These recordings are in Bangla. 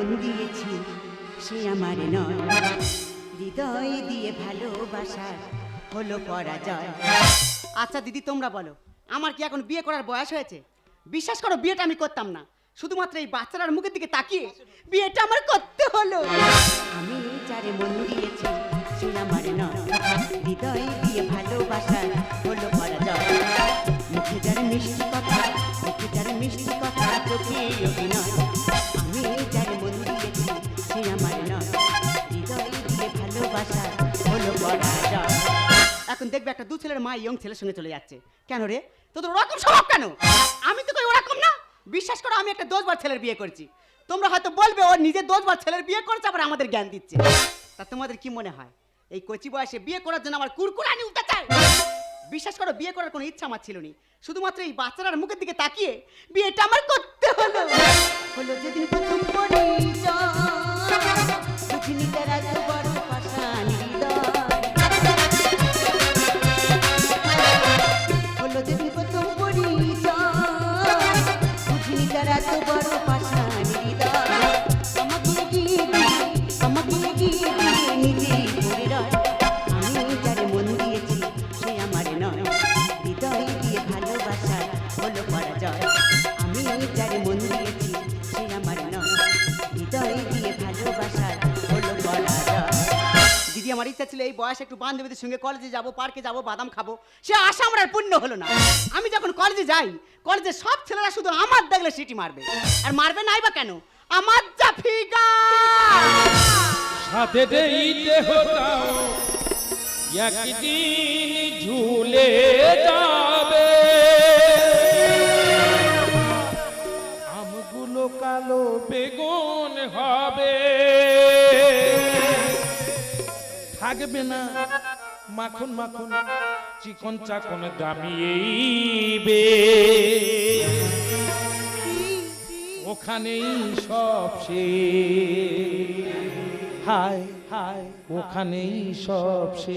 মন দিয়েছি, সে আমার নয়। হৃদয় দিয়ে ভালোবাসার হলো পরাজয়। আচ্ছা দিদি, তোমরা বলো, আমার কি এখন বিয়ে করার বয়স হয়েছে? বিশ্বাস করো, বিয়েটা আমি করতাম না। শুধুমাত্র এই বাচ্চাটার মুখের দিকে তাকিয়ে বিয়েটা আমার করতে হলো। আমি যারে মন দিয়েছি, সে আমার নয়। হৃদয় দিয়ে ভালোবাসার এখন দেখবে একটা দু ছেলের মা ইয়ং ছেলের সঙ্গে চলে যাচ্ছে। কেন রে? তোদের ওরকম স্বভাব কেন? আমি তো কই ওরকম না। বিশ্বাস করো, আমি একটা দোষবার ছেলের বিয়ে করেছি। তোমরা হয়তো বলবে, ও নিজের দোষবার ছেলের বিয়ে করেছে, আবার আমাদের জ্ঞান দিচ্ছে। তা তোমাদের কি মনে হয়? এই কচি বয়সে বিয়ে করার জন্য আমার কুরকুরানি উঠতে চাই? বিশ্বাস করো, বিয়ে করার কোনো ইচ্ছা আমার ছিল না শুধুমাত্র এই বাচ্চাটার মুখের দিকে তাকিয়ে বিয়েটা আমার করতে হলো। হলো যেদিন প্রথম পরিচয় বুঝিনি তারা ইচ্ছা ছিল, এই বয়সে একটু বান্ধবীদের সঙ্গে কলেজে যাব পার্কে যাব, বাদাম খাব, সে আশা আমার আর পূর্ণ হলো না। আমি যখন কলেজে যাই কলেজে সব ছেলেরা শুধু আমার দেখলে সিটি মারবে। আর মারবে নাই বা কেন? আমার যা ঝুলে যাবে। আমগুলো কালো বেগুন হবে। থাকবে না। মাখন মাখন, চিকন চাকন দামিয়েইবে ওখানেই সব শেষ। হায় হায়, ওখানেই সব শেষ।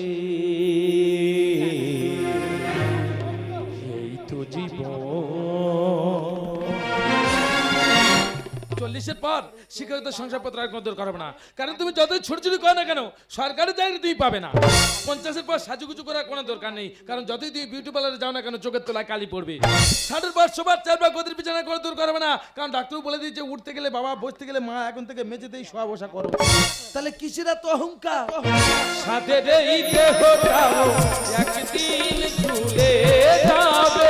এই তো জীবন। চল্লিশের পর শিক্ষিত সংসারপত্র আর কোনো দরকার হবে না। কারণ তুমি যতই ছোট ছোট করো না কেন, সরকারি চাকরি তুমি পাবে না। পঞ্চাশের পর সাজুগুজু করার কোনো দরকার নেই। কারণ যতই তুমি বিউটি পার্লারে যাও না কেন, চোখের তলায় কালি পড়বে। ষাটের পর সবার চারবার গদির বিছানা করে দরকার হবে না। কারণ ডাক্তার বলে দিয়েছে, উঠতে গেলে বাবা, বসতে গেলে মা, এখন থেকে মেঝেতেই শোয়া বসা করো। তাহলে কিসের এত অহংকার? সাথে ঝুলে যাবে।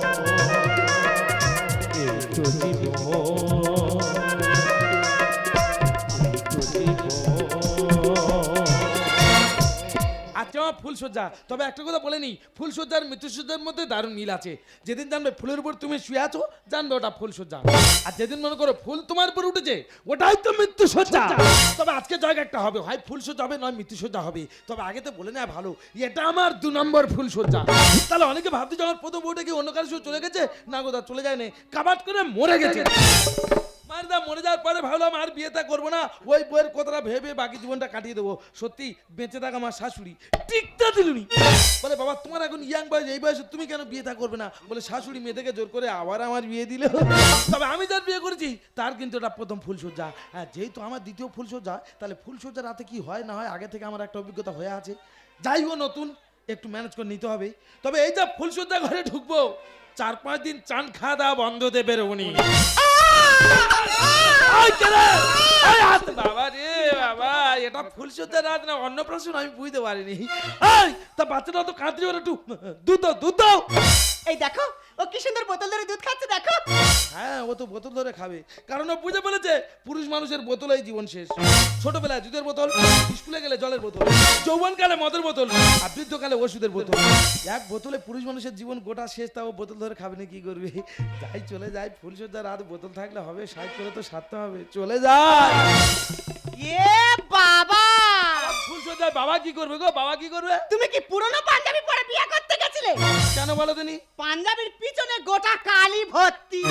ফুলসজ্জা তবে একটা কথা বলে নি ফুলসজ্জার মৃত্যুসজ্জার মধ্যে দারুণ মিল আছে। যেদিন জানবে ফুলের উপর তুমি শুয়ে আছো, জানবে ওটা ফুলসজ্জা আর যেদিন মনে করো ফুল তোমার উপর উঠেছে, ওটাই তো মৃত্যুসজ্জা তবে আজকে জায়গা একটা হবে, হয় ফুলসজ্জা হবে, নয় মৃত্যুসজ্জা হবে। তবে আগে তো বলে নেওয়া ভালো, এটা আমার দু নম্বর ফুলসজ্জা তাহলে অনেকে ভাবতে যে আমার প্রথম বউটা কি অন্য কারও চলে গেছে? না গোদা চলে যায় না কাবাট করে মরে গেছে। মারদা মরে যাওয়ার পরে ভাবলাম আর বিয়েটা করব না। ওই বইয়ের কথাটা ভেবে বাকি জীবনটা কাটিয়ে দেবো। সত্যি, বেঁচে থাকা আমার শাশুড়ি। টিকটা দিলুনি। বলে, বাবা, তোমার এখন ইয়াং বয়স, এই বয়সে তুমি কেন বিয়েটা করবে না? বলে, শাশুড়ি মেয়েদেরকে জোর করে আবার আমার বিয়ে দিলে। তবে আমি যার বিয়ে করেছি, তার কিন্তু এটা প্রথম ফুলসজ্জা হ্যাঁ যেহেতু আমার দ্বিতীয় ফুলসজ্জা তাহলে ফুলসজ্জা রাতে কি হয়, না হয়, আগে থেকে আমার একটা অভিজ্ঞতা হয়ে আছে। যাই হোক, নতুন, একটু ম্যানেজ করে নিতে হবে। তবে এই যা ফুলসজ্জা ঘরে ঢুকবো, চার পাঁচ দিন চান খাওয়া দাওয়া বন্ধ দেবে উনি! বাবা রে বাবা এটা ফুলসজ্জা রাত না অন্নপ্রাশন আমি বুঝতে পারিনি। তা বাচ্চাটা তো কাঁদছে একটু। দুধ দুধ এই দেখো ও কি সুন্দর বোতল ধরে দুধ খাচ্ছে দেখো। হ্যাঁ ও তো বোতল ধরে খাবে। কারণ ও বুঝে ফেলেছে পুরুষ মানুষের বোতলেই জীবন শেষ। ছোটবেলায় দুধের বোতল স্কুলে গেলে জলের বোতল যৌবনকালে মদের বোতল আর বৃদ্ধকালে ওষুধের বোতল। এক বোতলে পুরুষ মানুষের জীবন গোটা শেষ তাও বোতল ধরে খাবে না কি করবে? যাই চলে যায় ফুলসজ্জা রাত বোতল থাকলে হবে সাইড করে তো সারতে হবে। চলে যায়। এ বাবা! ফুলসজ্জায় বাবা কি করবে গো? বাবা কি করবে? তুমি কি পুরনো পাঞ্জাবি পরে বিয়ে করতে গেছিলে? কেন বলো তুমি? পাঞ্জাবির পিছনে গোটা কালি ভর্তি।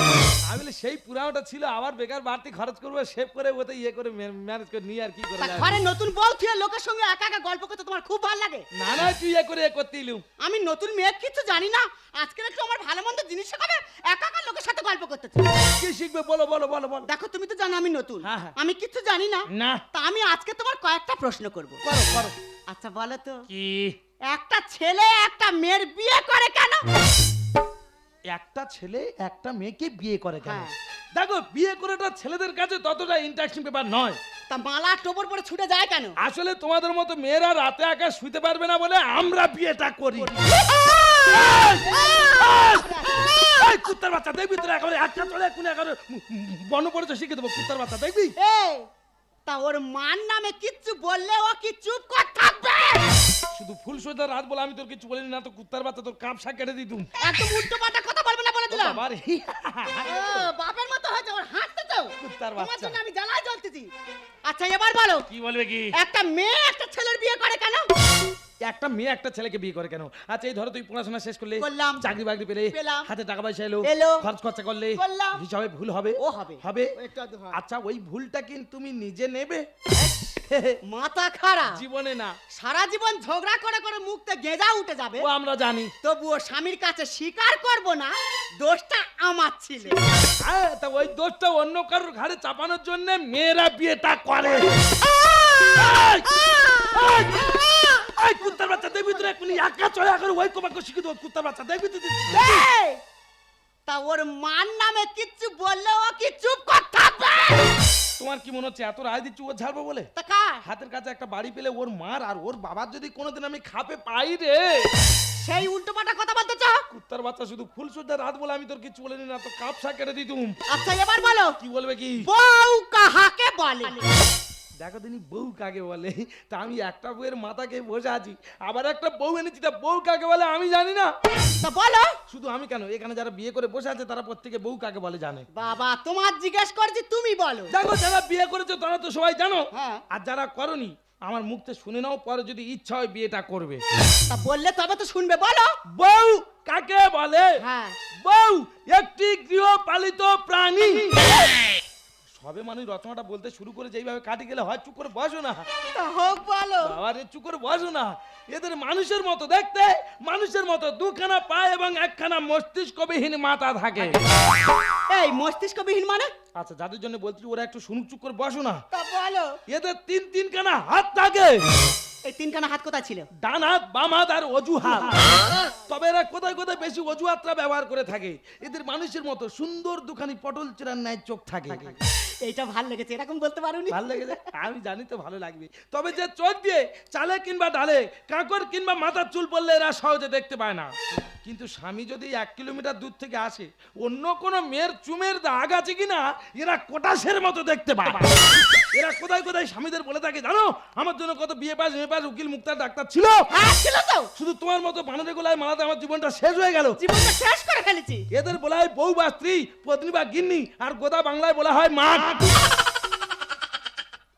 আমি বলি সেই পুরানোটা ছিল আবার বেকার বাড়তি খরচ করব সেভ করে ওতে ইয়ে করে ম্যানেজ করে নিয়ে আর কি করে ঘরে নতুন বউ থুয়ে লোকের সঙ্গে একা একা গল্প করতে তোমার খুব ভালো লাগে। না না তুই ইয়ে করে ইয়ে করতে ইলুম আমি নতুন মেয়ে কিছু জানি না। আজকে একটু আমার ভালো মন্দ জিনিস শেখাবে একা একা লোকের সাথে গল্প করতে কি শিখবে? বলো বলো বলো বলো। দেখো তুমি তো জানো আমি নতুন। হ্যাঁ, হ্যাঁ। আমি কিছু জানি না। না। তা আমি আজকে তোমার কয়েকটা প্রশ্ন করব। করো। করো। আচ্ছা বলো তো। কি? একটা ছেলে একটা মেয়ের বিয়ে করে কেন? একটা ছেলে একটা মেয়েকে বিয়ে করে কেন? হ্যাঁ। দেখো বিয়ে করাটা ছেলেদের কাছে ততটা ইন্টারেস্টিং ব্যাপার নয়। তা মালা টোপর পরে ছুটে যায় কেন? আসলে তোমাদের মতো মেয়েরা রাতে একা শুতে পারবে না বলে আমরা বিয়েটা করি। কুত্তার বাচ্চা দেখবি তোরা একেবারে একটা চলে কোন একেবারে বন পড়েছে শিখে দেবো কুত্তার বাচ্চা দেখবি? এই, তা ওর মার নামে কিচ্ছু বললে ও কি চুপ কর থাকবে? শুধু ফুল সোজা রাত বলে আমি তোর কিছু বলিনি না তো কুত্তার বাচ্চা তোর কাপ শাক কেটে দিতুম। একদম উল্টো পাল্টা কথা বলবে না বলে দিলাম। বাবারে। ও, বাপের মতো হয়েছে ওর হাসতে তো। কুত্তার তোমার বাচ্চা। জন্য আমি জ্বালায় জ্বলতেছি। আচ্ছা এবার বলো কি বলবে কি? একটা মেয়ে একটা ছেলের বিয়ে করে কেন? একটা মেয়ে একটা ছেলেকে বিয়ে করে কেন? আচ্ছা এই ধরো তুই পড়াশোনা শেষ করলে করলাম। চাকরি বাকরি পেলে। হাতে টাকা পয়সা এলো। খরচ খরচা করলে। হিসাবে ভুল হবে? ও হবে। হবে। আচ্ছা ওই ভুলটা কিন্তু তুমি নিজে নেবে। মাথা খারাপ জীবনে না। সারা জীবন ঝগড়া করে করে মুখতে গেজা উঠে যাবে। ও আমরা জানি। তবুও স্বামীর কাছে স্বীকার করব না দোষটা আমার ছিল। তা ওই দোষটা অন্য কারোর ঘাড়ে চাপানোর জন্য মেয়েরা বিয়েটা করে। এই! কুত্তার বাচ্চা দেখবি তোরা এখনই একা চলে এখন ওই কোমাকে শিখে দেবো কুত্তার বাচ্চা দেখবি তুই এই! তা ওর মার নামে কিচ্ছু বললে ও কি চুপ কর থাকবে? তোমার কি মনে হচ্ছে এত রায় দিচ্ছি ও ছাড়বো বলে? তা কার? হাতের কাছে একটা বাড়ি পেলে ওর মার আর ওর বাবার যদি কোনোদিন আমি খাপে পাই রে। সেই উল্টো পাল্টা কথা বলতে চাও? কুত্তার বাচ্চা শুধু ফুল সুদ্ধা রাত বলে আমি তোর কিছু বলিনি না তো কাপ শাক কেটে দিতুম। আচ্ছা এবার বলো। কি বলবে কি? বউ কাহাকে বলে? দেখো দিনি বউ কাকে বলে? তা আমি একটা বউয়ের মাথাকে বসে আছি। আবার একটা বউ এনেছি তা বউ কাকে বলে আমি জানি না। তা বলো। শুধু আমি কেন? এখানে যারা বিয়ে করে বসে আছে তারা প্রত্যেকে বউ কাকে বলে জানে। বাবা তোমার জিজ্ঞেস করছি তুমি বলো। দেখো যারা বিয়ে করেছ তারা তো সবাই জানো। হ্যাঁ। আর যারা করনি আমার মুখতে শুনে নাও পরে যদি ইচ্ছা হয় বিয়েটা করবে। তা বললে তবে তো শুনবে বলো। বউ কাকে বলে? হ্যাঁ। বউ একটি গৃহপালিত প্রাণী। সবে মানুষ রচনাটা বলতে শুরু করে যেইভাবে কাটি গেলে হয় চুপ করে বসো না। হোক বলো। বাবা রে চুপ করে বসো না। এদের মানুষের মতো দেখতে মানুষের মতো দুখানা পা এবং একখানা মস্তিষ্কবিহীন মাথা থাকে। এই মস্তিষ্কবিহীন মানে? আচ্ছা যাদের জন্য বলছি ওরা একটু শুনুক চুপ করে বসো না। তা বলো। এদের তিন তিনখানা হাত থাকে। এই তিনখানা হাত কোথায় ছিল? ডান হাত বাম হাত আর অজুহাত তবে এরা কোথায় কোথায় বেশি অজুহাতটা ব্যবহার করে থাকে? এদের মানুষের মতো সুন্দর দুখানি পটল চেরার ন্যায় চোখ থাকে। এইটা ভালো লেগেছে এরকম বলতে পারোনি? ভালো লেগেছে? আমি জানি তো ভালো লাগবে। তবে যে চোখ দিয়ে চালে কিংবা ডালে কাঁকর কিংবা মাথার চুল পড়লে এরা সহজে দেখতে পায় না। কিন্তু স্বামী যদি এক কিলোমিটার দূর থেকে আসে অন্য কোনো মেয়ের চুমের দাগ আছে কিনা এরা কোটাসের মতো দেখতে পায়। এরা কোথায় কোথায় স্বামীদের বলে থাকে জানো? আমার জন্য কত বিয়ে পাস পাস উকিল মুক্তার ডাক্তার ছিল। হ্যাঁ ছিল তো। শুধু তোমার মতো বানরে গোলায় মালাতে আমার জীবনটা শেষ হয়ে গেল। জীবনটা শেষ করে ফেলেছি। এদের বলা হয় বউ বা স্ত্রী পত্নী বা গিন্নি আর গোদা বাংলায় বলা হয় মাঠ।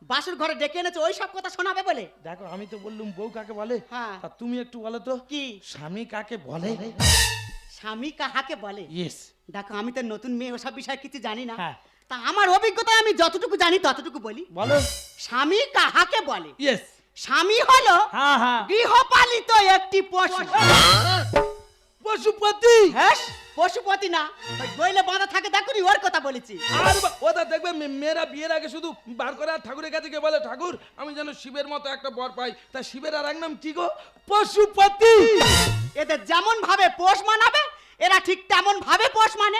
বাসুর ঘরে ডেকে এনেছে ওই সব কথা শোনাবে বলে। দেখো আমি তো বললুম বউ কাকে বলে? হ্যাঁ। তা তুমি একটু বলো তো কি? স্বামী কাকে বলে? স্বামী কাহাকে বলে? ইয়েস দেখো আমি তো নতুন মেয়ে ওসব বিষয়ে কিছু জানি না। হ্যাঁ। তা আমার অভিজ্ঞতায় আমি যতটুকু জানি ততটুকু বলি। বলো। স্বামী কাহাকে বলে? ইয়েস স্বামী হলো হ্যাঁ হ্যাঁ। গৃহপালিত একটি পশু। পশুপতি? হ্যাঁ পশুপতি না। বইলে বাঁধা থাকে দেখুনি ওর কথা বলেছি। আর ওটা দেখবে মেয়েরা বিয়ের আগে শুধু বার করে ঠাকুরের কাছে গিয়ে বলে ঠাকুর আমি যেন শিবের মতো একটা বর পাই। তা শিবের আর এক নাম কি গো? পশুপতি। এদের যেমন ভাবে পোষ মানাবে এরা ঠিক তেমন ভাবে পোষ মানে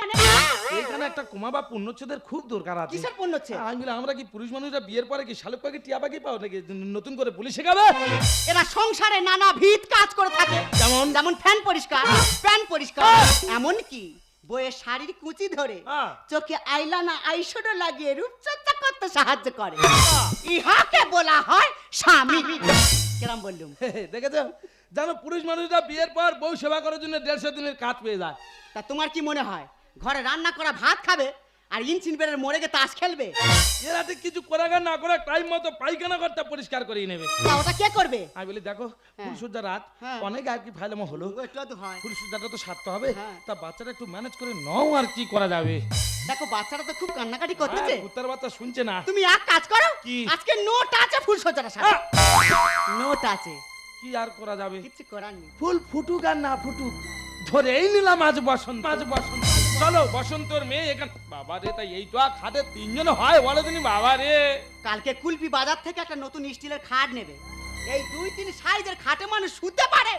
এখানে একটা কুমা বা পুণ্যচ্ছেদের খুব দরকার আছে। কিসের পুণ্য হচ্ছে আমি বলি আমরা কি পুরুষ মানুষরা বিয়ের পরে কি শালুক পাখি টিয়া পাখি পাও নাকি নতুন করে পুলিশ শেখাবে? এরা সংসারে নানা ভিত কাজ করে থাকে। যেমন? যেমন ফ্যান পরিষ্কার প্যান পরিষ্কার। এমন কি বইয়ের শাড়ির কুচি ধরে হ্যাঁ। চোখে আইলানা আইশ্যাডো লাগিয়ে রূপচর্চা করতে সাহায্য করে। ইহাকে বলা হয় স্বামী। কিরম বললুম। দেখেছ? জানো পুরুষ মানুষরা বিয়ের পর বউ সেবা করার জন্য দেড়শো দিনের কাজ পেয়ে যায়। তা তোমার কি মনে হয়? ঘরে রান্না করা ভাত খাবে? আর ইঞ্চিন বেড়ে মরে গিয়ে তাস খেলবে। এর হাতে কিছু করাগার না করে টাইম মতো পায়খানা ঘরটা পরিষ্কার করিয়ে নেবে। তা ওটা কে করবে? আমি বলি দেখো ফুলসজ্জা রাত। হ্যাঁ। অনেক আর কি ফাইলামো হলো একটু আধটু হয়। ফুলসজ্জাটা তো সারতে হবে। হ্যাঁ। তা বাচ্চাটা একটু ম্যানেজ করে নাও আর কি করা যাবে। দেখো বাচ্চাটা তো খুব কান্নাকাটি করতেছে। হ্যাঁ, কুত্তার বাচ্চা শুনছে না। তুমি এক কাজ করো কি? আজকে নোট আছে ফুল সজ্জাটা সাথে নোট আছে। কি আর করা যাবে? কিছু করার নেই। ফুল ফুটুক আর না ফুটুক ধরেই নিলাম আজ বসন্ত আজ বসন্ত। চলো, বসন্তর মেয়ে এখান বাবা রে তাই এই তো আর খাটে তিনজন হয় বলো তুমি বাবা রে কালকে কুলপি বাজার থেকে একটা নতুন স্টিলের খাট নেবে। এই দুই তিন সাইজের খাটে মানুষ শুতে পারে।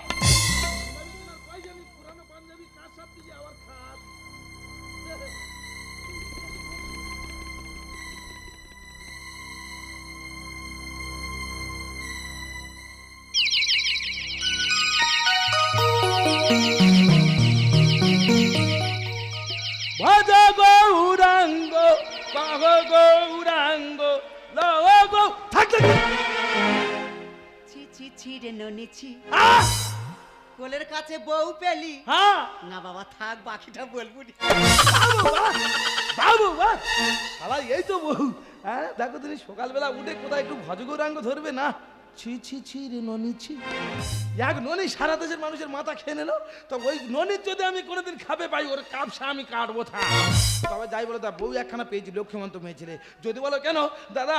গৌরাঙ্গ ছি ছি ছি রে ননি ছি। কোলের কাছে বউ পেলি। হ্যাঁ না বাবা থাক বাকিটা বলব নি। বাবু! শালা এই তো বউ। হ্যাঁ দেখো তুমি সকালবেলা উঠে কোথায় একটু ভজগৌরাঙ্গ ধরবে না? ছি ছি ছি রে ননি, ছি। এক ননি সারা দেশের মানুষের মাথা খেয়ে নিল। তো ওই ননির যদি আমি কোনোদিন খাবে পাই, ওর কাপসা আমি কাটবো, থাক। তবে যাই বলো তা বউ একখানা পেয়েছি, লক্ষ্মীমন্ত মেয়ে ছেলে যদি বলো কেন, দাদা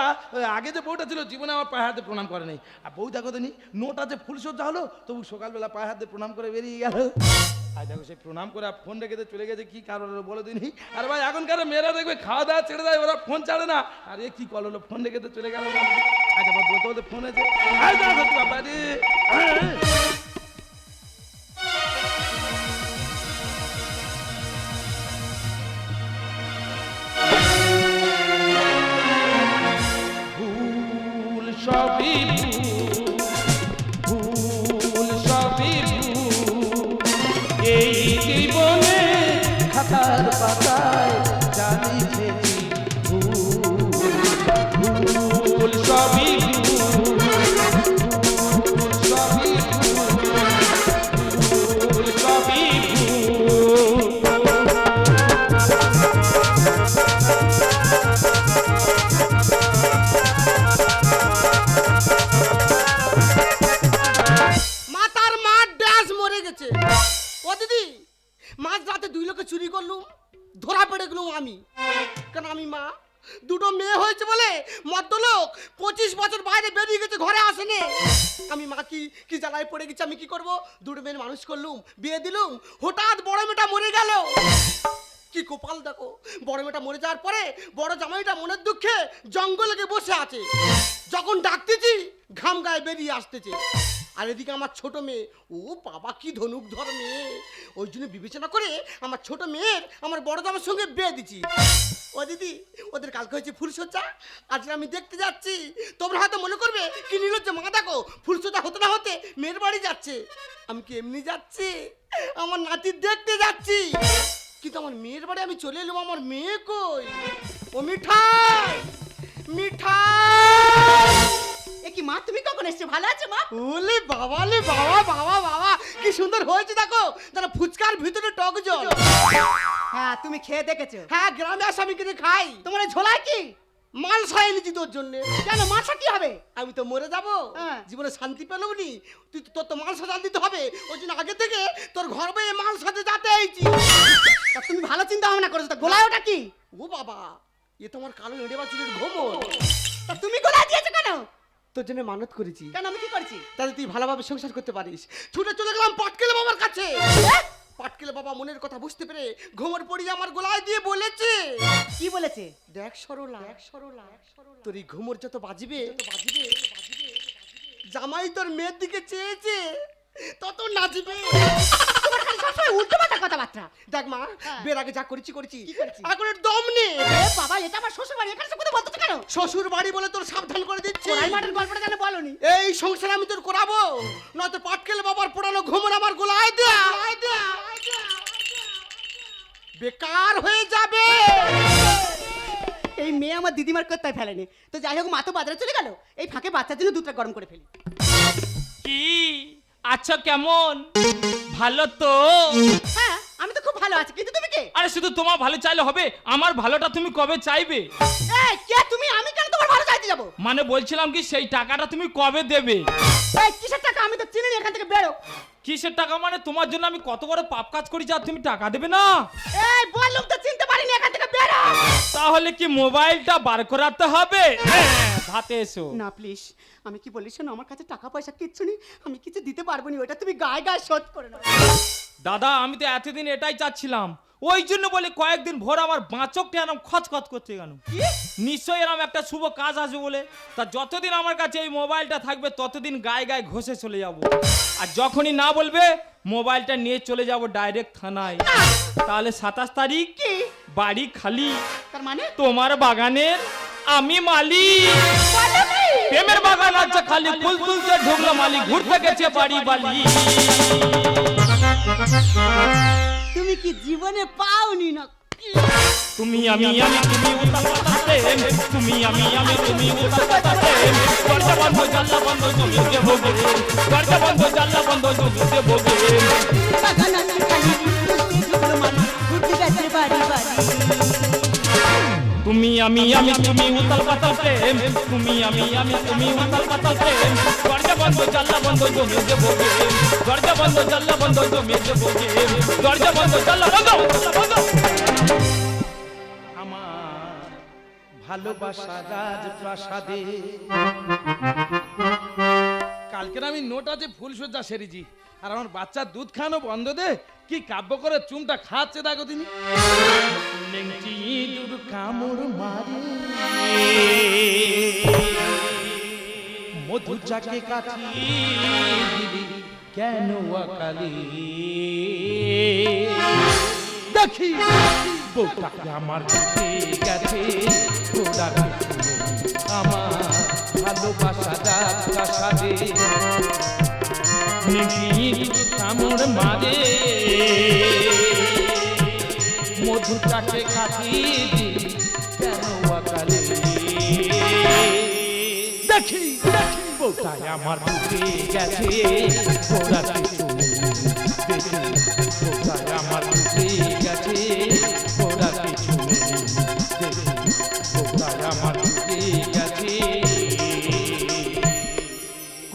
আগে যে বউটা ছিল, জীবনে আমার পায়ে হাতে প্রণাম করে নেই। আর বউ দেখো তো নি নোটা যে ফুলসজ্জা হলো, তবু সকালবেলা পায়ে হাতে প্রণাম করে বেরিয়ে গেল। আর দেখো সে প্রণাম করে ফোন রেখে চলে গেছে, কি কারণ হলো বলে দিনি? আর ভাই, এখনকার মেয়েরা দেখবে খাওয়া দাওয়া ছেড়ে দেয়, ওরা ফোন ছাড়ে না। আর এ কি কল হলো? ফোন রেখে চলে গেল। আচ্ছা বলতে বলতে ফোন আছে গেলুম আমি। কারণ আমি মা? দুটো মেয়ে হয়েছে বলে মদ্যলোক পঁচিশ বছর বাইরে বেরিয়ে গেছে, ঘরে আসেনি। আমি মা কি কি জ্বালায় পড়ে গেছি আমি কি করব? দুটো মেয়ের মানুষ করলুম, বিয়ে দিলুম, হঠাৎ বড় মেয়েটা মরে গেল। কি কপাল দেখো? বড় মেয়েটা মরে যাওয়ার পরে বড় জামাইটা মনের দুঃখে জঙ্গলে বসে আছে। যখন ডাকতেছি, ঘাম গায়ে বেরিয়ে আসতেছে। আর এদিকে আমার ছোট মেয়ে, ও বাবা কি ধনুক ধর মেয়ে। ওই জন্য বিবেচনা করে আমার ছোট মেয়ের আমার বড় জামার সঙ্গে বিয়ে দিচ্ছি। ও দিদি, ওদের কালকে হয়েছে ফুলসজ্জা আজকে আমি দেখতে যাচ্ছি। তোমরা হয়তো মনে করবে, কি নিলজ্জ মা দেখো ফুলসজ্জা হতে না হতে মেয়ের বাড়ি যাচ্ছে। আমি কি এমনি যাচ্ছি? আমার নাতি দেখতে যাচ্ছি। কিন্তু আমার মেয়ের বাড়ি আমি চলে এলাম। আমার মেয়ে কই? ও মিঠাই! মিঠাই! এ কি মা তুমি কখন এসছো? ভালো আছো মা? ওলে বাবা লে বাবা বাবা বাবা! কি সুন্দর হয়েছে দেখো! তারা ফুচকার ভিতরে টক জল। হ্যাঁ তুমি খেয়ে দেখেছ। হ্যাঁ গ্রামে আসে আমি কিনে খাই। তোমার ঝোলায় কি? মাল সাই এনেছি তোর জন্য। কেন মাসা কি হবে? আমি তো মরে যাব। হ্যাঁ। জীবনে শান্তি পেলাম নি। তুই তোর তো মাল সাজা দিতে হবে। ওই জন্য আগে থেকে তোর ঘর বয়ে মাল সাজে যাতে আইছি। তা তুমি ভালো চিন্তা ভাবনা করেছ তা গোলায় ওটা কি? ও বাবা এ তো আমার কালো এড়ে বাছুরের ঘুমো তা তুমি গোলায় দিয়েছ কেন? তোর জন্য মানত করেছি। কেন আমি কি করেছি? তাহলে তুই ভালোভাবে সংসার করতে পারিস। ছুটে চলে গেলাম পাটকেলে বাবার কাছে। পাটকেলে বাবা মনের কথা বুঝতে পেরে ঘুমর পড়িয়ে আমার গলায় দিয়ে বলেছে। কি বলেছে? দেখ সরলা দেখ সরলা তোর এই ঘুমর যত বাজিবে বাজিবে। জামাই তোর মেয়ের দিকে চেয়েছে তত নাচবে। তোমার খালি সবসময় উল্টো পাল্টা কথাবার্তা। দেখ মা হ্যাঁ। বের আগে যা করেছি করেছি। কি এখন এর দম নে। এ বাবা এটা আমার শ্বশুর বাড়ি এখানে সে কথা বলতেছো কেন? শ্বশুর বাড়ি বলে তোর সাবধান করে দিচ্ছি। কোরাই মাঠের গল্পটা কেন বলনি। এই সংসার আমি তোর করাবো। নয়তো পাটকেলে বাবার পোড়ানো ঘুমর আমার গোলায় দেয়া বেকার হয়ে যাবে। এই মেয়ে আমার দিদিমার কোথায় ফেলেনি। তো যাই হোক মা তো বাজারে চলে গেল। এই ফাঁকে বাচ্চার জন্য দুধটা গরম করে ফেলি। কি? আচ্ছা কেমন? ভালো তো। হ্যাঁ আমি তো খুব ভালো আছি। কিন্তু তুমি থেকে আরে শুধু তোমার ভালো চাইলে হবে আমার ভালোটা তুমি কবে চাইবে? এই কে তুমি? আমি কেন তোমার ভালো চাইতে যাব? মানে বলছিলাম কি সেই টাকাটা তুমি কবে দেবে? এই কিসের টাকা? আমি তো চিনি না এখান থেকে বেরো। কিসের টাকা মানে? তোমার জন্য আমি কত বড় পাপ কাজ করি যা তুমি টাকা দেবে না? এই বললুম তো চিনতে পারিনি এখান থেকে বেরো। তাহলে কি মোবাইলটা বার করাতে হবে? হ্যাঁ, হাতে এসো। না প্লিজ আমি কি বলি শোনো আমার কাছে টাকা পয়সা কিচ্ছু নেই আমি কিছু দিতে পারব না ওটা তুমি গায়ে গায়ে শোধ করে নাও। দাদা আমি তো এতদিন এটাই চাচ্ছিলাম। ওই জন্য বলি কয়েকদিন ভোর আমার বাঁচকটা এরম খচখচ করছে কেন? নিশ্চয়ই এরম একটা শুভ কাজ আসবে বলে। তা যতদিন আমার কাছে এই মোবাইলটা থাকবে ততদিন গায়ে গায়ে ঘষে চলে যাব। আর যখনই না বলবে মোবাইলটা নিয়ে চলে যাব ডাইরেক্ট থানায়। তাহলে সাতাশ তারিখ বাড়ি খালি। তার মানে? তোমার বাগানের আমি মালিক। প্রেমের বাগান আছে খালি ফুল তুলতে ঢুকলো মালিক ঘুরতে গেছে বাড়ি বালি। তুমি কি জীবনে পাওনি না? তুমি আমি আমি তুমি পাতাল প্রেম তুমি আমি আমি তুমি পাতাল প্রেম দরজা বন্ধ জানলা বন্ধ জমিতে ভোগে। দরজা বন্ধ জানলা বন্ধ জমিতে ভোগে। বাগান আছে খালি ফুল তুলতে ঢুকলো মানুষ ঘুরতে গেছে বাড়ি বাড়ি তুমি আমি আমি, তুমি উতাল পাতাল প্রেম। তুমি আমি আমি, তুমি উতাল পাতাল প্রেম। দরজা বন্ধ, জানলা বন্ধ জমিতে ভোগে দরজা বন্ধ, জানলা বন্ধ জমিতে ভোগে দরজা বন্ধ, জানলা বন্ধ বন্ধ। আমার ভালোবাসা রাজ প্রাসাদে কালকের আমি নোট আছে ফুলসজ্জা সেরেছি। আর আমার বাচ্চার দুধ খানো বন্ধ দে। কি কাব্য করে চুমটা খাচ্ছে দেখো তিনি। মধু চাকে কাছি কেন আকালি? দেখি আমার গেছে। আমার ভালোবাসা রাত প্রাসাদে নিবিড় কামড় মারে। মধুটাকে কাটি দিলি কেন আকালে? দেখি দেখি বউটাই আমার বুকে গেছে। কিছু আমার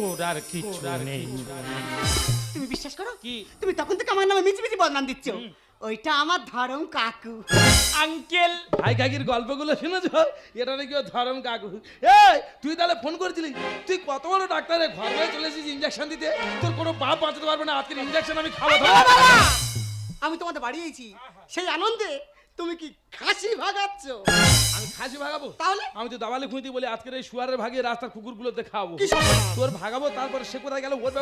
কোরার কিছু নেই। তুমি বিশ্বাস করো? কি? তুমি তখন থেকে আমার নামে মিছি মিছি বদনাম দিচ্ছ। ওইটা আমার ধরম কাকু। আঙ্কেল! ভাই কাকির গল্পগুলো শুনেছ? এটা নাকি ও ধরম কাকু। এই তুই তাহলে ফোন করেছিলি? তুই কত বড় ডাক্তারে? ঘর হয়ে চলে এসেছিস ইঞ্জেকশন দিতে? তোর কোনো বাপ বাঁচাতে পারবে না। আজকের ইঞ্জেকশন আমি খাব। আমি তোমাদের বাড়ি এসেছি। সেই আনন্দে তুমি কি খাসি ভাগাচ্ছ? আমি খাসি ভাগাবো? তাহলে? আমি তো দাবালে খুঁজতে বলি আজকের এই শুয়ারের ভাগিয়ে রাস্তার কুকুরগুলোতে সর্বনাশ? তোর ভাগাবো তারপরে সে কোথায় গেল ওর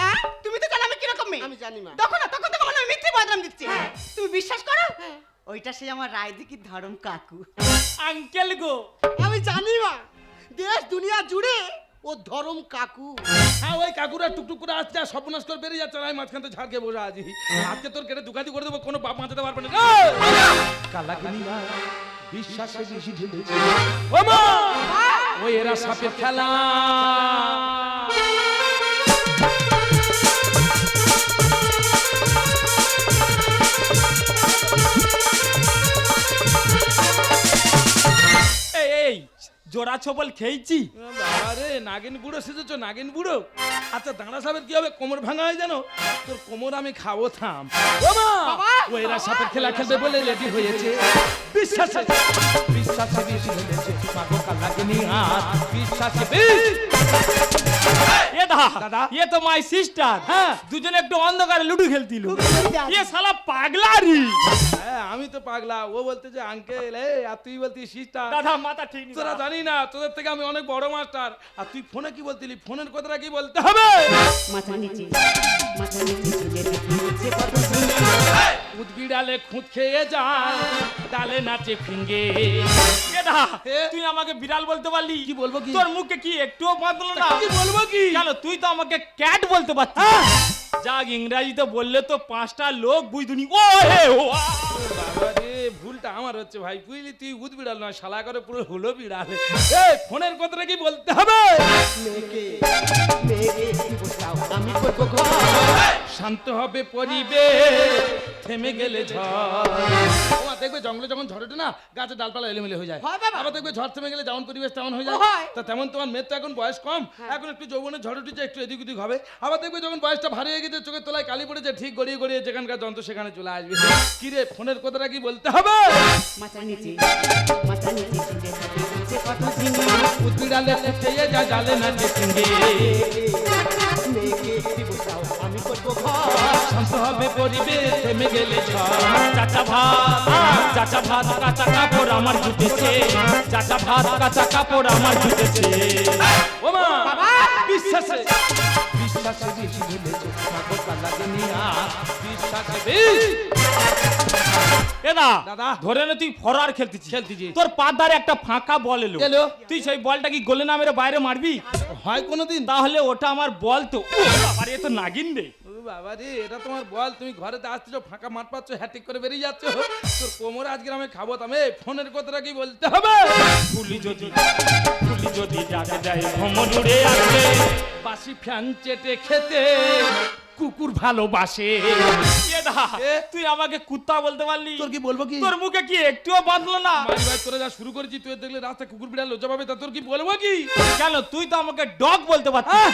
হ্যাঁ? তুমি তো জানো আমি কীরকম মেয়ে। আমি জানি মা। তখন না তখন আমার নামে মিথ্যে বদনাম দিচ্ছে। তুমি বিশ্বাস করো? ওইটা সেই আমার রায়দিকির ধরম কাকু। আঙ্কেল গো। আমি জানি মা। দেশ দুনিয়া জুড়ে ও ধরম কাকু। হ্যাঁ ওই কাকুরা টুকটুক করে আসছে আর সর্বনাশ করে বেরিয়ে যাচ্ছে আর আমি মাঝখান থেকে ঝাড়কে বসে আছি। আজকে তোর কেটে দুকাতি করে দেবো কোনো বাপ মাঝাতে পারবে না। কালা মা বিশ্বাসে বেশি ঢেলেছে ও মা! ওই এরা সাপের খেলা। জোড়া ছবল খেয়েছি। আরে নাগিন বুড়ো সেজেছ নাগিন বুড়ো। আচ্ছা দাঁড়া সাপের কি হবে? কোমর ভাঙা হয় জানো তোর কোমর আমি খাব থাম। ও মা! সাপের খেলা খেলবে বলে রেডি হয়েছে। বিশ্বাসে। বিশ্বাসে বেশি হয়েছে। হাত। বিশ্বাসে এ দাদা। এ তো মাই সিস্টার হ্যাঁ। দুজনে একটু অন্ধকারে লুডু খেলতিল। খেলতে এ শালা পাগলারি। হ্যাঁ আমি তো পাগলা। ও বলতে যে আঙ্কেল এ আর তুই বলতি সিস্টার দাদা মাথা ঠিক নেই তোরা জানি না তোদের থেকে আমি অনেক বড় মাস্টার আর তুই ফোনে কি বলতিলি? ফোনের কথাটা কি বলতে হবে? মাথা নিচে মাথা নিচে উদবিড়ালে খুঁত খেয়ে যায় ডালে নাচে ফিঙ্গে। তুই আমাকে বিড়াল বলতে পারলি? কি বলব কি? তোর মুখে কি একটুও বাঁধলো না? কি বলব কি? জানো তুই তো আমাকে ক্যাট বলতে পারছিস যাক ইংরাজিতে বললে তো পাঁচটা লোক বুঝতুনি ও হে ও ভুলটা আমার হচ্ছে ভাই। বুঝলি তুই উদ বিড়াল নয় শালা করে পুরো হলো বিড়াল। ফোনের কথাটা কি বলতে হবে? শান্ত হবে পরিবে থেমে গেলে ঝড়। দেখবে জঙ্গলে যখন ঝড় ওঠে না গাছের ডালপালা এলোমেলো হয়ে যায়। আবার দেখবে ঝড় থেমে গেলে যেমন পরিবেশ তেমন হয়ে যায়। তা তেমন তোমার মেয়ের তো এখন বয়স কম। এখন একটু যৌবনের ঝড় উঠেছে একটু এদিক ওদিক হবে। আবার দেখবে যখন বয়সটা ভারী হয়ে গেছে চোখের তলায় কালি পড়েছে ঠিক গড়িয়ে গড়িয়ে যেখানকার যন্ত্র সেখানে চলে আসবে। কি রে ফোনের কথাটা কি বলতে হবে? মাথা নিচে মাথা নিচে থাকে নিচে কত ঝিঙে উদ্বিড়ালে ফুটে যা জালে না টেঙ্গে মেয়েকে একটি বসাও আমি করব ঘর। শান্ত হবে পরিবে থেমে গেলে চাচা ভাত চাচা ভাত কাঁচা কাপড় আমার জুটেছে। চাচা ভাত কাঁচা কাপড় আমার জুটেছে। ও মা বিশ্বাসে। বিশ্বাসে বিশ্বাসে দাদা। ধরে নে তুই ফরার খেলতেছিস। খেলতেছি। তোর পাত ধারে একটা ফাঁকা বল এলো। এলো। তুই সেই বলটা কি গোলে না মেরে বাইরে মারবি? হয় কোনোদিন। তাহলে ওটা আমার বল তো। ও বাবা রে, এ তো নাগিন রে। বাবা রে এটা তোমার বল। তুমি ঘরেতে আসছো ফাঁকা মাঠ পাচ্ছ হ্যাটিক করে বেরিয়ে যাচ্ছ। তোর কোমরে আজকে আমি খাব তামে ফোনের কথাটা কি বলতে হবে? ফুলি যদি ফুলি যদি ডাকে যায় ভ্রমণ উড়ে আসবে। বাসি ফ্যান চেটে খেতে। কুকুর ভালোবাসে এ দা, তুই আমাকে কুত্তা বলতে পারলি তোর কি বলব কি তোর মুখে কি একটুও বাঁধলো না মারি ভাই তোরা যা শুরু করেছি তুই দেখলে রাস্তায় কুকুর বিড়াল লজ্জা পাবে তা তোর কি বলব কি কেন তুই তো আমাকে ডগ বলতে পারতিস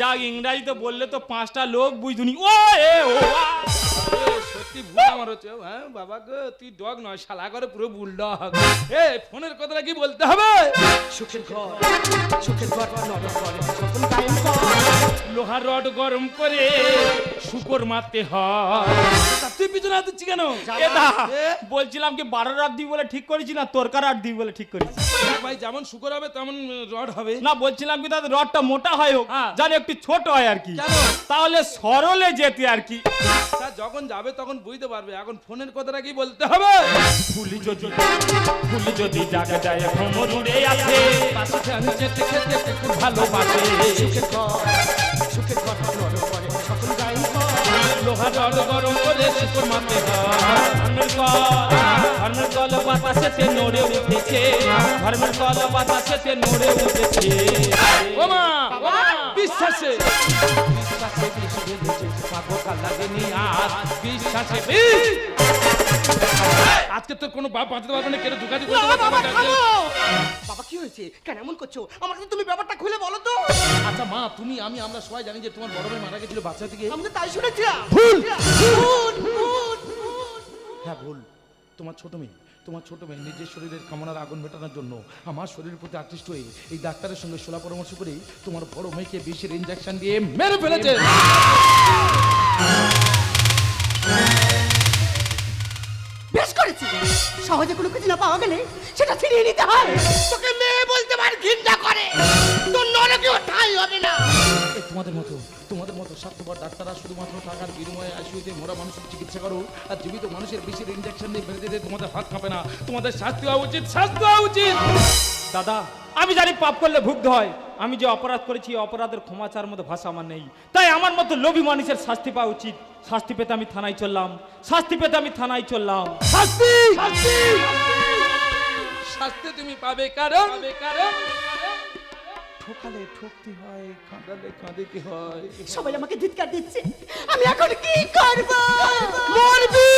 যা ইংরাজিতে বললে তো পাঁচটা লোক বুঝুনি ও এ ও আ। সত্যি ভুল আমার হচ্ছে হ্যাঁ বাবা গো তুই ডগ নয় শালা করে পুরো বুল ডগ এ ফোনের কথাটা কি বলতে হবে সুখের ঘর সুখের ঘর নরম করে সকল গায়ন কর লোহার রড গরম করে শুকর মারতে হয়। তুই পিছনে হাত দিচ্ছি কেন? বলছিলাম কি বারো রাত দিই বলে ঠিক করেছি না তোরকার রাত দিই বলে ঠিক করেছি? ভাই যেমন শুকর হবে তেমন রড হবে। না বলছিলাম কি তাদের রডটা মোটা হয় হোক হ্যাঁ। জানি একটু ছোট হয় আর কি। তাহলে সরলে যেতে আর কি। যখন যাবে তখন বুঝতে পারবে। এখন ফোনের কথাটা কি বলতে হবে? ফুলি যদি ফুলি যদি জায়গা যায় উড়ে আছে। পাশে চেটে খেতে কুকুর ভালোবাসে। সুখের ঘর নরম করে সকল কর। লোহার রড গরম করে শুকর ধর্মের কল ধর্মের কল বাতাসেতে নড়ে উঠেছে। ধর্মের কল বাতাসেতে নড়ে উঠেছে। ওমা বিশ্বাসে। বিশ্বাসে কাল লাগেনি আর বিশ্বাসে আজকে তোর কোনো বাপ বাঁচাতে পারবে না কেটে ঢুকাতে না, বাবা থামো! বাবা কি হয়েছে? কেন এমন করছ? আমার তো তুমি ব্যাপারটা খুলে বলো তো। আচ্ছা মা তুমি আমি আমরা সবাই জানি যে তোমার বড় ভাই মারা গেছিল বাচ্চা থেকে। আমি তো তাই শুনেছিলাম। ভুল! ভুল, ভুল, ভুল। হ্যাঁ ভুল। তোমার ছোট মেয়ে তোমার ছোট মেয়ে নিজের শরীরের কামনার আগুন মেটানোর জন্য আমার শরীরের প্রতি আকৃষ্ট হয়ে এই ডাক্তারের সঙ্গে সোলা পরামর্শ করে তোমার বড় মেয়েকে বিষের ইঞ্জেকশন দিয়ে মেরে ফেলেছে। বেশ সহজে কোনো কিছু না পাওয়া গেলে সেটা ফিরিয়ে নিতে হয়। তোকে মেয়ে বলতে পার ঘৃণা করে। তোর নরকেও ঠাই হবে না। তোমাদের মতো তোমাদের মতো স্বার্থপর ডাক্তাররা শুধুমাত্র টাকার বিনিময়ে আইসিউতে মরা মানুষের চিকিৎসা করো আর জীবিত মানুষের বিষের ইঞ্জেকশন দিয়ে মেরে দিতে তোমাদের হাত কাঁপে না। তোমাদের শাস্তি হওয়া উচিত শাস্তি হওয়া উচিত! দাদা আমি জানি পাপ করলে ভুগতে হয়। আমি যে অপরাধ করেছি অপরাধের ক্ষমাচার মতো ভাষা আমার নেই। তাই আমার মতো লোভী মানুষের শাস্তি পাওয়া উচিত। শাস্তি পেতে আমি থানায় চললাম। শাস্তি পেতে আমি থানায় চললাম। শাস্তি! শাস্তি! শাস্তি তুমি পাবে কারণ? পাবে কারণ? ঠকালে ঠকতে হয় কাঁদালে কাঁদিতে হয়। সবাই আমাকে ধিৎকার দিচ্ছে। আমি এখন কি করব? মরবি!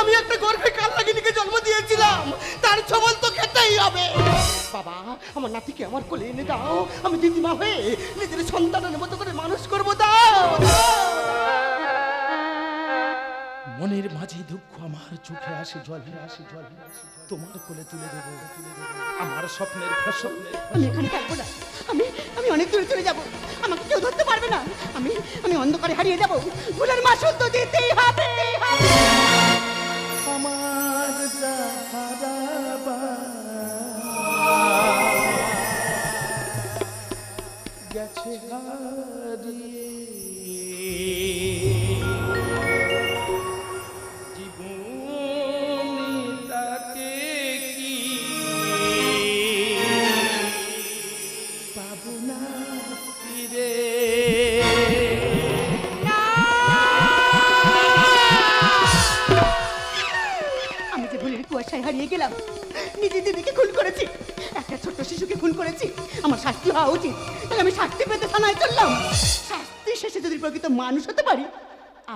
আমি একটা গর্ভে দিয়েছিলাম তার ছবল তো খেতেই হবে। বাবা, আমার নাতিকে আমার কোলে এনে দাও। আমি দিদিমা হয়ে নিজের সন্তানের মতো করে মানুষ করব, দাও মনের মাঝে দুঃখ আমার, চোখে আসে জল আসে জল। তোমার কোলে তুলে দেব, আমার স্বপ্নের স্বপ্নের আমি এখানে থাকব না। আমি আমি অনেক দূরে চলে যাব। আমাকে কেউ ধরতে পারবে না। আমি আমি অন্ধকারে হারিয়ে যাব। ভুলের মাসুল তো দিতেই হবে।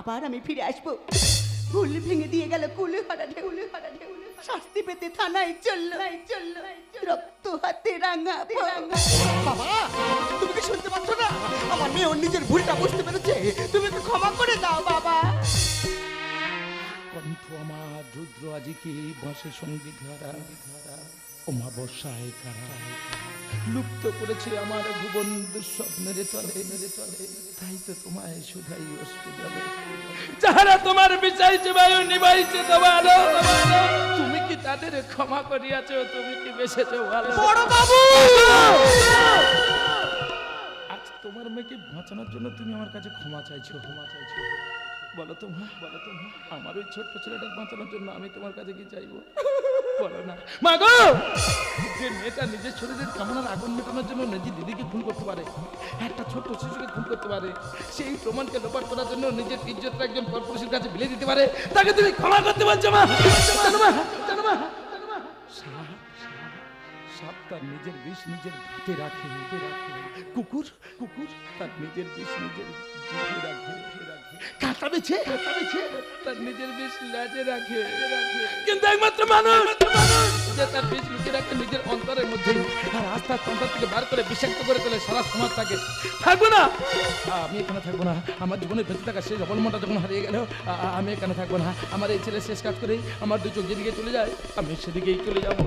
আবার আমি ফিরে আসব। ভুল ভেঙে দিয়ে গেল কুলে হারা ঢেউলে হারা ঢেউলে শাস্তি পেতে থানায় চলল চলল রক্ত হাতে রাঙা রাঙা। বাবা তুমি কি শুনতে পাচ্ছ না? আমার মেয়ে ওর নিজের ভুলটা বুঝতে পেরেছে। তুমি কি ক্ষমা করে দাও বাবা? কণ্ঠ আমার রুদ্র আজিকে বসে সংগীত ধারা অমাবস্যায় কারা। লুপ্ত করেছে আমার ভুবন দুঃস্বপ্নের তলে। তাই তো তোমায় শুধাই অশ্রু জলে যাহারা তোমার বিচাইছে বায়ু নিবাইছে তোমার। তুমি কি তাদের ক্ষমা করিয়াছ তুমি কি বেসেছো ভালো? বড় বাবু আজ তোমার মেয়েকে বাঁচানোর জন্য তুমি আমার কাছে ক্ষমা চাইছো ক্ষমা চাইছো। বলো মা বলো মা, আমার ওই ছোট্ট ছেলেটা বাঁচানোর জন্য আমি তোমার কাছে কি চাইব? বলো না। মা গো! যে মেয়েটা নিজের ছেলেদের কামনার আগুন মেটানোর জন্য নিজের দিদিকে খুন করতে পারে, একটা ছোট্ট শিশুকে খুন করতে পারে, সেই প্রমাণকে লোপাট করার জন্য নিজের ইজ্জতটা একজন কর্পোরেশন কাছে বিলে দিতে পারে, তাকে তুমি ক্ষমা করতে পারছ মা। জানো মা জানো মা তার নিজের বিষ নিজের ভাতে রাখে রাখে। কুকুর কুকুর তার নিজের বিষ নিজের জিভে রাখে রাখে। বেছে কাঁটা বেছে। তার নিজের বিষ লেজে রাখে রাখে। কিন্তু একমাত্র মানুষ। মানুষ যে তার বিষ লুকিয়ে রাখে নিজের অন্তরের মধ্যে। আর আস্তে আস্তে থেকে বার করে বিষাক্ত করে তোলে সারা সমাজ থাকে থাকব না। আমি এখানে থাকব না। আমার জীবনে বেঁচে থাকা সেই অবলম্বনটা যখন হারিয়ে গেল আমি এখানে থাকব না। আমার এই ছেলে শেষ কাজ করেই আমার দু চোখ যেদিকে চলে যায় আমি সেদিকেই চলে যাব।